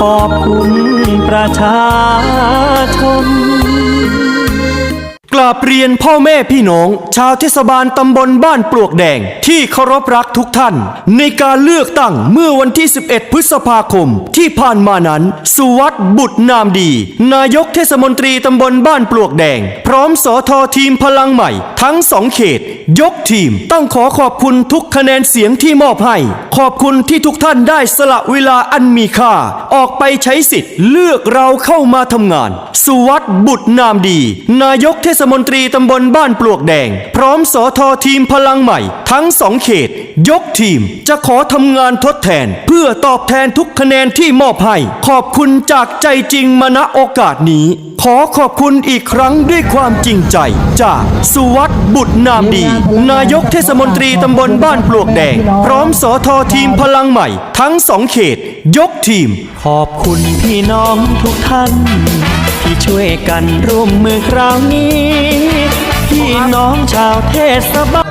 ขอบคุณประชาชน กราบเรียนพ่อแม่พี่น้อง ชาวเทศบาลตำบลบ้านปลวกแดง ที่เคารพรักทุกท่าน ในการเลือกตั้งเมื่อวันที่ 11 พฤษภาคม ที่ผ่านมานั้น สุวัสด์บุตรนามดี นายกเทศมนตรีตำบลบ้านปลวกแดง พร้อมสอทอทีมพลังใหม่ ทั้งสองเขตยกทีม ต้องขอขอบคุณทุกคะแนนเสียงที่มอบให้ ขอบคุณที่ทุกท่านได้สละเวลาอันมีค่า ออกไปใช้สิทธิ์เลือกเราเข้ามาทำงาน สุวัสด์บุตรนามดี นายกเทศมนตรีตำบลบ้านปลวกแดง พร้อมสอทอทีมพลังใหม่ ทั้งสองเขต ยกทีมจะขอทำงานทดแทน เพื่อตอบแทนทุกคะแนนที่มอบให้ ขอบคุณจากใจจริงมาณโอกาสนี้ขอขอบคุณอีกครั้งด้วยความจริงใจ จากสุวัสด์บุตรนามดี นายกเทศมนตรีตำบลบ้านปลวกแดง พร้อมสอทอทีมพลังใหม่ ทั้งสองเขต ยกทีม ขอบคุณพี่น้องทุกท่าน ที่ช่วยกันร่วมมือคราวนี้ พี่น้องชาวเทศบาล